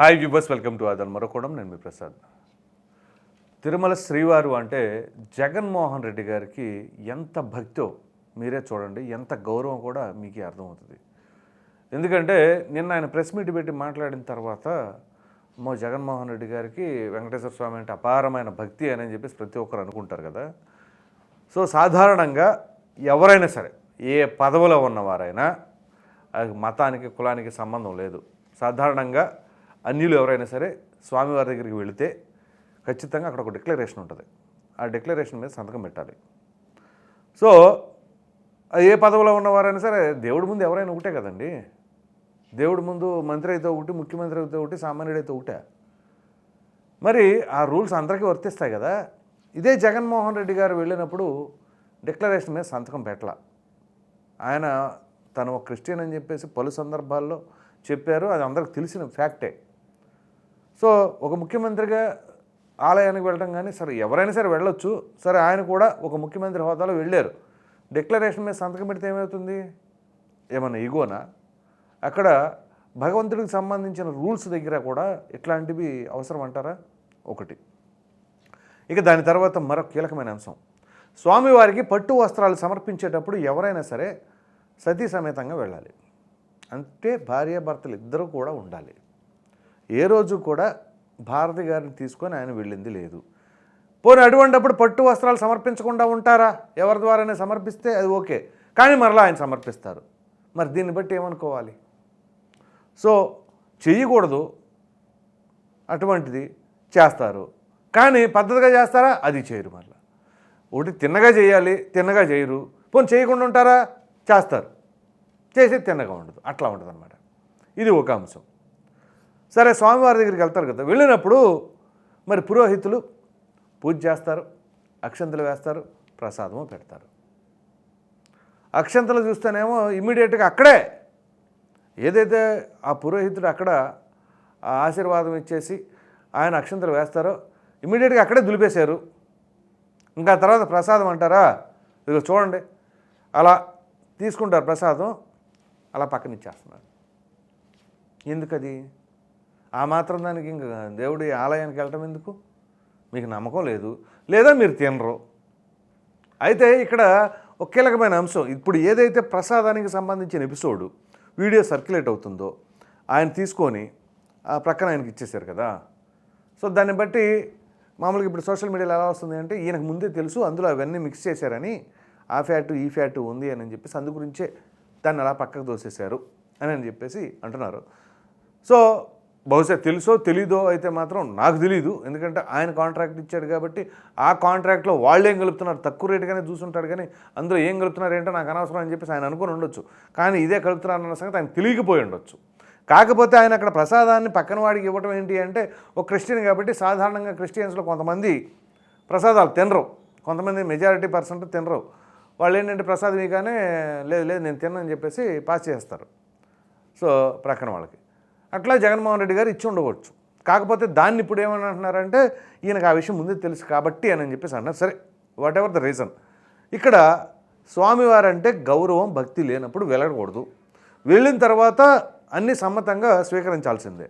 Hi viewers welcome to అదన్ మరొకడం నేను మీ ప్రసాద్. తిరుమల శ్రీవారు అంటే జగన్మోహన్ రెడ్డి గారికి ఎంత భక్తో మీరే చూడండి ఎంత గౌరవం కూడా మీకే అర్థమవుతుంది. ఎందుకంటే నిన్న ఆయన ప్రెస్ మీట్ పెట్టి మాట్లాడిన తర్వాత మో జగన్మోహన్ రెడ్డి గారికి వెంకటేశ్వర స్వామి అంటే అపారమైన భక్తి అని చెప్పేసి ప్రతి ఒక్కరు అనుకుంటారు కదా. సో సాధారణంగా ఎవరైనా సరే ఏ పదవిలో ఉన్నవారైనా అది మతానికి కులానికి సంబంధం లేదు. సాధారణంగా అన్యులు ఎవరైనా సరే స్వామివారి దగ్గరికి వెళితే ఖచ్చితంగా అక్కడ ఒక డిక్లరేషన్ ఉంటుంది. ఆ డిక్లరేషన్ మీద సంతకం పెట్టాలి. సో అది ఏ పదవిలో ఉన్నవారైనా సరే దేవుడి ముందు ఎవరైనా ఒకటే కదండి. దేవుడి ముందు మంత్రి అయితే ఒకటి ముఖ్యమంత్రి అయితే ఒకటి సామాన్యుడు అయితే ఒకటే. మరి ఆ రూల్స్ అందరికీ వర్తిస్తాయి కదా. ఇదే జగన్మోహన్ రెడ్డి గారు వెళ్ళినప్పుడు డిక్లరేషన్ మీద సంతకం పెట్టాల. ఆయన తను ఒక క్రిస్టియన్ అని చెప్పేసి పలు సందర్భాల్లో చెప్పారు. అది అందరికి తెలిసిన ఫ్యాక్టే సో ఒక ముఖ్యమంత్రిగా ఆలయానికి వెళ్ళడం కానీ సరే ఎవరైనా సరే వెళ్ళొచ్చు. సరే ఆయన కూడా ఒక ముఖ్యమంత్రి హోదాలో వెళ్ళారు. డిక్లరేషన్ మీద సంతకం పెడితే ఏమవుతుంది? ఏమన్నా ఈగోనా? అక్కడ భగవంతుడికి సంబంధించిన రూల్స్ దగ్గర కూడా ఇట్లాంటివి అవసరం అంటారా? ఒకటి. ఇక దాని తర్వాత మరొక కీలకమైన అంశం. స్వామివారికి పట్టు వస్త్రాలు సమర్పించేటప్పుడు ఎవరైనా సరే సతీ సమేతంగా వెళ్ళాలి. అంటే భార్యాభర్తలు ఇద్దరు కూడా ఉండాలి. ఏ రోజు కూడా భారతి గారిని తీసుకొని ఆయన వెళ్ళింది లేదు. పోనీ అటువంటిప్పుడు పట్టు వస్త్రాలు సమర్పించకుండా ఉంటారా? ఎవరి ద్వారానే సమర్పిస్తే అది ఓకే. కానీ మరలా ఆయన సమర్పిస్తారు. మరి దీన్ని బట్టి ఏమనుకోవాలి? సో చెయ్యకూడదు. అటువంటిది చేస్తారు. కానీ పద్ధతిగా చేస్తారా? అది చేయరు మళ్ళీ ఒకటి తిన్నగా చేయాలి తిన్నగా చేయరు. పోనీ చేయకుండా ఉంటారా? చేస్తారు. చేసి తిన్నగా ఉండదు. అట్లా ఉంటుంది అనమాట ఇది ఒక అంశం. సరే స్వామివారి దగ్గరికి వెళ్తారు కదా. వెళ్ళినప్పుడు మరి పురోహితులు పూజ చేస్తారు అక్షంతలు వేస్తారు ప్రసాదము పెడతారు. అక్షంతలు చూస్తేనేమో ఇమ్మీడియట్గా అక్కడే ఏదైతే ఆ పురోహితుడు అక్కడ ఆ ఆశీర్వాదం ఇచ్చేసి ఆయన అక్షంతలు వేస్తారో ఇమ్మీడియట్గా అక్కడే దులిపేశారు. ఇంకా తర్వాత ప్రసాదం అంటారా? ఇదిగో చూడండి. అలా తీసుకుంటారు ప్రసాదం అలా పక్కన ఇచ్చేస్తున్నారు. ఎందుకది? ఆ మాత్రం దానికి ఇంకా దేవుడి ఆలయానికి వెళ్ళటం ఎందుకు? మీకు నమ్మకం లేదు. లేదా మీరు తినరు. అయితే ఇక్కడ ఒక కీలకమైన అంశం. ఇప్పుడు ఏదైతే ప్రసాదానికి సంబంధించిన ఎపిసోడు వీడియో సర్క్యులేట్ అవుతుందో ఆయన తీసుకొని ఆ ప్రక్కన ఆయనకి ఇచ్చేశారు కదా. సో దాన్ని బట్టి మామూలుగా ఇప్పుడు సోషల్ మీడియాలో ఎలా వస్తుంది అంటే ఈయనకు ముందే తెలుసు అందులో అవన్నీ మిక్స్ చేశారని ఆ ఫ్యాటు ఈ ఫ్యాటు ఉంది అని చెప్పేసి అందు గురించే దాన్ని అలా పక్కకు దోసేశారు అని అని చెప్పేసి అంటున్నారు. సో బహుశా తెలుసో తెలీదో అయితే మాత్రం నాకు తెలీదు. ఎందుకంటే ఆయన కాంట్రాక్ట్ ఇచ్చాడు కాబట్టి ఆ కాంట్రాక్ట్లో వాళ్ళు ఏం కలుపుతున్నారు? తక్కువ రేటుగానే చూసుంటాడు కానీ అందులో ఏం కలుపుతున్నారు ఏంటో నాకు అనవసరం అని చెప్పేసి ఆయన అనుకుని ఉండొచ్చు. కానీ ఇదే కలుపుతున్నారు అన్న సంగతి ఆయన తెలియకపోయి ఉండొచ్చు. కాకపోతే ఆయన అక్కడ ప్రసాదాన్ని పక్కన వాడికి ఇవ్వటం ఏంటి అంటే ఒక క్రిస్టియన్ కాబట్టి సాధారణంగా క్రిస్టియన్స్లో కొంతమంది ప్రసాదాలు తినరు. కొంతమంది మెజారిటీ పర్సెంట్ తినరు. వాళ్ళు ఏంటంటే ప్రసాదం ఇగానే లేదు లేదు నేను తినని చెప్పేసి పాస్ చేస్తారు సో ప్రక్కన వాళ్ళకి. అట్లా జగన్మోహన్ రెడ్డి గారు ఇచ్చి ఉండవచ్చు. కాకపోతే దాన్ని ఇప్పుడు ఏమని అంటున్నారంటే ఈయనకు ఆ విషయం ముందే తెలుసు కాబట్టి అని చెప్పేసి అన్నారు. సరే వాట్ ఎవర్ ద రీజన్ ఇక్కడ స్వామివారు అంటే గౌరవం భక్తి లేనప్పుడు వెళ్ళకూడదు వెళ్ళిన తర్వాత అన్ని సమ్మతంగా స్వీకరించాల్సిందే.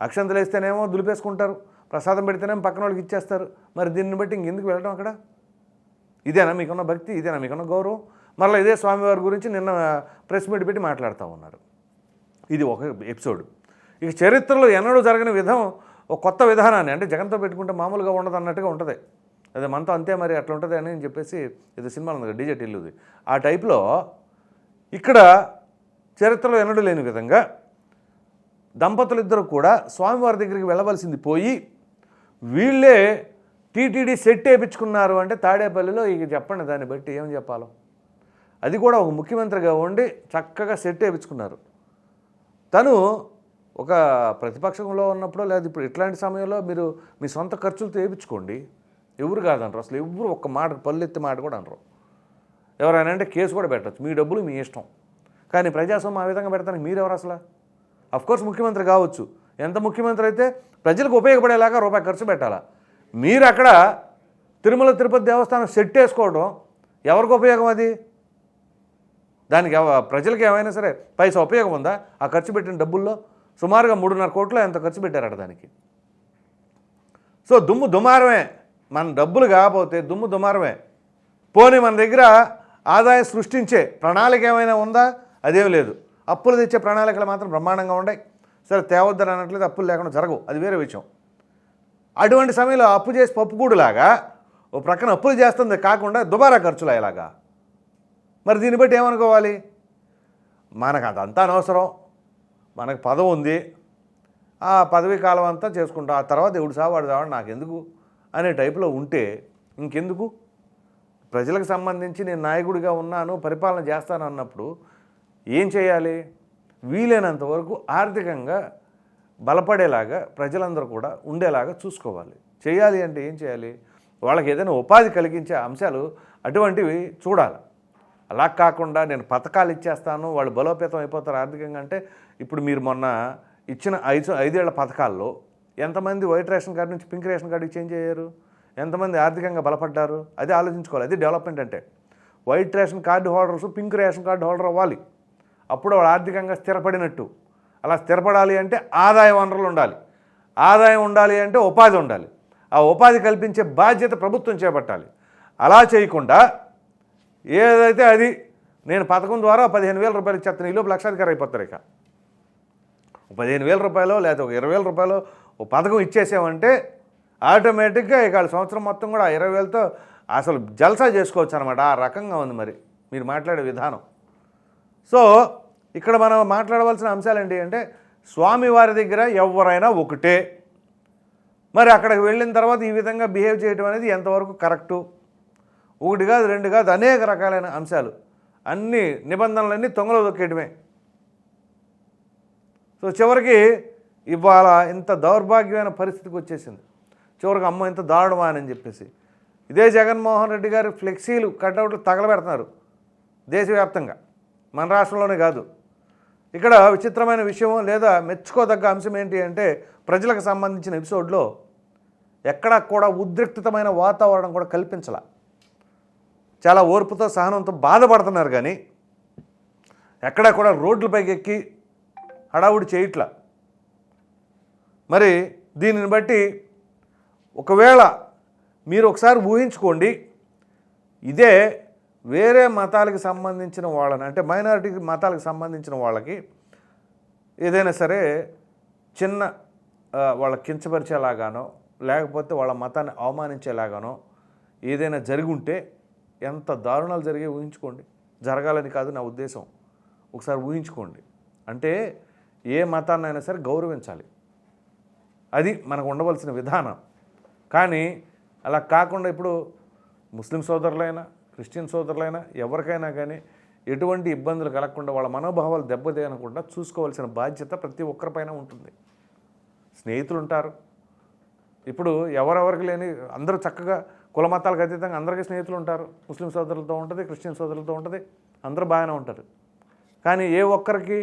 అక్షంతలు వేస్తేనేమో దులిపేసుకుంటారు ప్రసాదం పెడితేనేమో పక్కన వాళ్ళకి ఇచ్చేస్తారు. మరి దీన్ని బట్టి ఇంకెందుకు వెళ్ళడం అక్కడ? ఇదేనా మీకున్న భక్తి? ఇదేనా మీకున్న గౌరవం? మరలా ఇదే స్వామివారి గురించి నిన్న ప్రెస్ మీట్ పెట్టి మాట్లాడుతూ ఉన్నారు. ఇది ఒక ఎపిసోడ్. ఇక చరిత్రలో ఎన్నడూ జరగని విధం ఒక కొత్త విధానాన్ని అంటే జగన్తో పెట్టుకుంటే మామూలుగా ఉండదు అన్నట్టుగా ఉంటుంది. అదే మనతో అంతే మరి అట్లా ఉంటుంది అని చెప్పేసి ఇది సినిమా ఉంది డీజే టిల్లుది. ఆ టైప్లో ఇక్కడ చరిత్రలో ఎన్నడూ లేని విధంగా దంపతులు ఇద్దరు కూడా స్వామివారి దగ్గరికి వెళ్ళవలసింది పోయి వీళ్ళే టీటీడీ సెట్ వేయించుకున్నారు అంటే తాడేపల్లిలో ఇక చెప్పండి దాన్ని బట్టి ఏం చెప్పాలో. అది కూడా ఒక ముఖ్యమంత్రిగా ఉండి చక్కగా సెట్ వేయించుకున్నారు. తను ఒక ప్రతిపక్షంలో ఉన్నప్పుడు లేదా ఇప్పుడు ఇట్లాంటి సమయంలో మీరు మీ సొంత ఖర్చులతో వేయించుకోండి ఎవరు కాదనరు. అసలు ఎవరు ఒక్క మాట పల్లెత్తి మాట కూడా అనరు. ఎవరైనా అంటే కేసు కూడా పెట్టచ్చు. మీ డబ్బులు మీ ఇష్టం. కానీ ప్రజాస్వామ్యం ఆ విధంగా పెడతానికి మీరెవరు అసలు? అఫ్కోర్స్ ముఖ్యమంత్రి కావచ్చు. ఎంత ముఖ్యమంత్రి అయితే ప్రజలకు ఉపయోగపడేలాగా రూపాయి ఖర్చు పెట్టాలా? మీరు అక్కడ తిరుమల తిరుపతి దేవస్థానం సెట్ వేసుకోవడం ఎవరికి ఉపయోగం అది? దానికి ఎవ- ప్రజలకు ఏమైనా సరే పైసా ఉపయోగం ఉందా? ఆ ఖర్చు పెట్టిన డబ్బుల్లో సుమారుగా మూడున్నర కోట్లు ఎంత ఖర్చు పెట్టారట దానికి. సో దుమ్ము దుమారమే. మన డబ్బులు కాకపోతే దుమ్ము దుమారమే. పోనీ మన దగ్గర ఆదాయం సృష్టించే ప్రణాళిక ఏమైనా ఉందా? అదేం లేదు. అప్పులు తెచ్చే ప్రణాళికలు మాత్రం బ్రహ్మాండంగా ఉన్నాయి సరే తేవద్దని అనట్లేదు అప్పులు లేకుండా జరగవు. అది వేరే విషయం. అటువంటి సమయంలో అప్పు చేసి పప్పుకూడులాగా ఓ ప్రక్కన అప్పులు చేస్తుంది కాకుండా దుబారా ఖర్చులు అయ్యేలాగా మరి దీన్ని బట్టి ఏమనుకోవాలి? మనకు అదంతా అనవసరం. మనకు పదవి ఉంది. ఆ పదవి కాలం అంతా చేసుకుంటాం ఆ తర్వాత ఎవడు సావాడు సావాడు నాకెందుకు? అనే టైపులో ఉంటే ఇంకెందుకు? ప్రజలకు సంబంధించి నేను నాయకుడిగా ఉన్నాను పరిపాలన చేస్తాను అన్నప్పుడు ఏం చేయాలి? వీలైనంత వరకు ఆర్థికంగా బలపడేలాగా ప్రజలందరూ కూడా ఉండేలాగా చూసుకోవాలి. చేయాలి అంటే ఏం చేయాలి? వాళ్ళకి ఏదైనా ఉపాధి కలిగించే అంశాలు అటువంటివి చూడాలి. అలా కాకుండా నేను పథకాలు ఇచ్చేస్తాను వాళ్ళు బలోపేతం అయిపోతారు ఆర్థికంగా అంటే ఇప్పుడు మీరు మొన్న ఇచ్చిన ఐదు ఐదేళ్ళ పథకాల్లో ఎంతమంది వైట్ రేషన్ కార్డు నుంచి పింక్ రేషన్ కార్డుకి చేంజ్ అయ్యారు? ఎంతమంది ఆర్థికంగా బలపడ్డారు? అది ఆలోచించుకోవాలి అది డెవలప్మెంట్ అంటే. White ration card holders pink ration card holder అవ్వాలి. అప్పుడు వాళ్ళు ఆర్థికంగా స్థిరపడినట్టు. అలా స్థిరపడాలి అంటే ఆదాయ వనరులు ఉండాలి. ఆదాయం ఉండాలి అంటే ఉపాధి ఉండాలి. ఆ ఉపాధి కల్పించే బాధ్యత ప్రభుత్వం చేపట్టాలి. అలా చేయకుండా ఏదైతే అది నేను పథకం ద్వారా పదిహేను వేల రూపాయలు ఇచ్చేస్తాను ఈ లోపు లక్షాధికారి అయిపోతారు ఇక. పదిహేను వేల రూపాయలు లేకపోతే ఒక ఇరవై వేల రూపాయలు ఒక పథకం ఇచ్చేసామంటే ఆటోమేటిక్గా ఇక సంవత్సరం మొత్తం కూడా ఆ ఇరవై వేలతో అసలు జల్సా చేసుకోవచ్చు అనమాట ఆ రకంగా ఉంది మరి. మీరు మాట్లాడే విధానం. సో ఇక్కడ మనం మాట్లాడవలసిన అంశాలు ఏంటి అంటే స్వామివారి దగ్గర ఎవరైనా ఒకటే. మరి అక్కడికి వెళ్ళిన తర్వాత ఈ విధంగా బిహేవ్ చేయడం అనేది ఎంతవరకు కరెక్టు? ఒకటి కాదు రెండు కాదు అనేక రకాలైన అంశాలు. అన్ని నిబంధనలన్నీ తొంగలో దొక్కేయడమే సో చివరికి ఇవాళ ఇంత దౌర్భాగ్యమైన పరిస్థితికి వచ్చేసింది. చివరికి అమ్మ ఇంత దారుణమా అని చెప్పేసి. ఇదే జగన్మోహన్ రెడ్డి గారి ఫ్లెక్సీలు కట్అవుట్లు తగలబెడుతున్నారు దేశవ్యాప్తంగా. మన రాష్ట్రంలోనే కాదు. ఇక్కడ విచిత్రమైన విషయం లేదా మెచ్చుకోదగ్గ అంశం ఏంటి అంటే ప్రజలకు సంబంధించిన ఎపిసోడ్లో ఎక్కడా కూడా ఉద్రిక్తమైన వాతావరణం కూడా కల్పించాల. చాలా ఓర్పుతో సహనంతో బాధపడుతున్నారు కానీ ఎక్కడా కూడా రోడ్లపైకి ఎక్కి హడావుడి చేయట్లా. మరి దీనిని బట్టి ఒకవేళ మీరు ఒకసారి ఊహించుకోండి ఇదే వేరే మతాలకు సంబంధించిన వాళ్ళని అంటే మైనారిటీ మతాలకు సంబంధించిన వాళ్ళకి ఏదైనా సరే చిన్న వాళ్ళ కించపరిచేలాగానో లేకపోతే వాళ్ళ మతాన్ని అవమానించేలాగానో ఏదైనా జరిగి ఉంటే ఎంత దారుణాలు జరిగే ఊహించుకోండి. జరగాలని కాదు నా ఉద్దేశం. ఒకసారి ఊహించుకోండి. అంటే ఏ మతాన్నైనా సరే గౌరవించాలి. అది మనకు ఉండవలసిన విధానం. కానీ అలా కాకుండా ఇప్పుడు ముస్లిం సోదరులైనా క్రిస్టియన్ సోదరులైనా ఎవరికైనా కానీ ఎటువంటి ఇబ్బందులు కలగకుండా వాళ్ళ మనోభావాలు దెబ్బతీయనకుండా చూసుకోవాల్సిన బాధ్యత ప్రతి ఒక్కరిపైన ఉంటుంది. స్నేహితులు ఉంటారు ఇప్పుడు ఎవరెవరికి లేని అందరూ చక్కగా కుల మతాలకు అతీతంగా అందరికీ స్నేహితులు ఉంటారు. ముస్లిం సోదరులతో ఉంటుంది క్రిస్టియన్ సోదరులతో ఉంటుంది అందరూ బాగానే ఉంటారు. కానీ ఏ ఒక్కరికి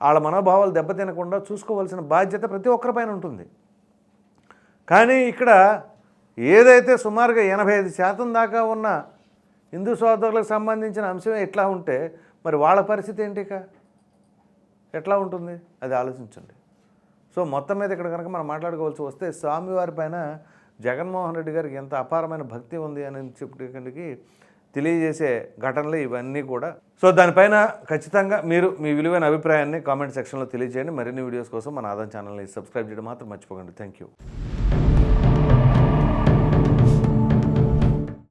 వాళ్ళ మనోభావాలు దెబ్బతినకుండా చూసుకోవాల్సిన బాధ్యత ప్రతి ఒక్కరిపైన ఉంటుంది. కానీ ఇక్కడ ఏదైతే సుమారుగా ఎనభై ఐదు శాతం దాకా ఉన్న హిందూ సోదరులకు సంబంధించిన అంశమే ఎట్లా ఉంటే మరి వాళ్ళ పరిస్థితి ఏంటి ఎట్లా ఉంటుంది? అది ఆలోచించండి. సో మొత్తం మీద ఇక్కడ కనుక మనం మాట్లాడుకోవాల్సి వస్తే స్వామివారి పైన జగన్మోహన్ రెడ్డి గారికి ఎంత అపారమైన భక్తి ఉంది అని చెప్పడానికి తెలియజేసే ఘటనలు ఇవన్నీ కూడా. సో దానిపైన ఖచ్చితంగా మీరు మీ విలువైన అభిప్రాయాన్ని కామెంట్ సెక్షన్లో తెలియజేయండి. మరిన్ని వీడియోస్ కోసం మన ఆదాయం ఛానల్ని సబ్స్క్రైబ్ చేయడం మాత్రం మర్చిపోకండి. Thank you.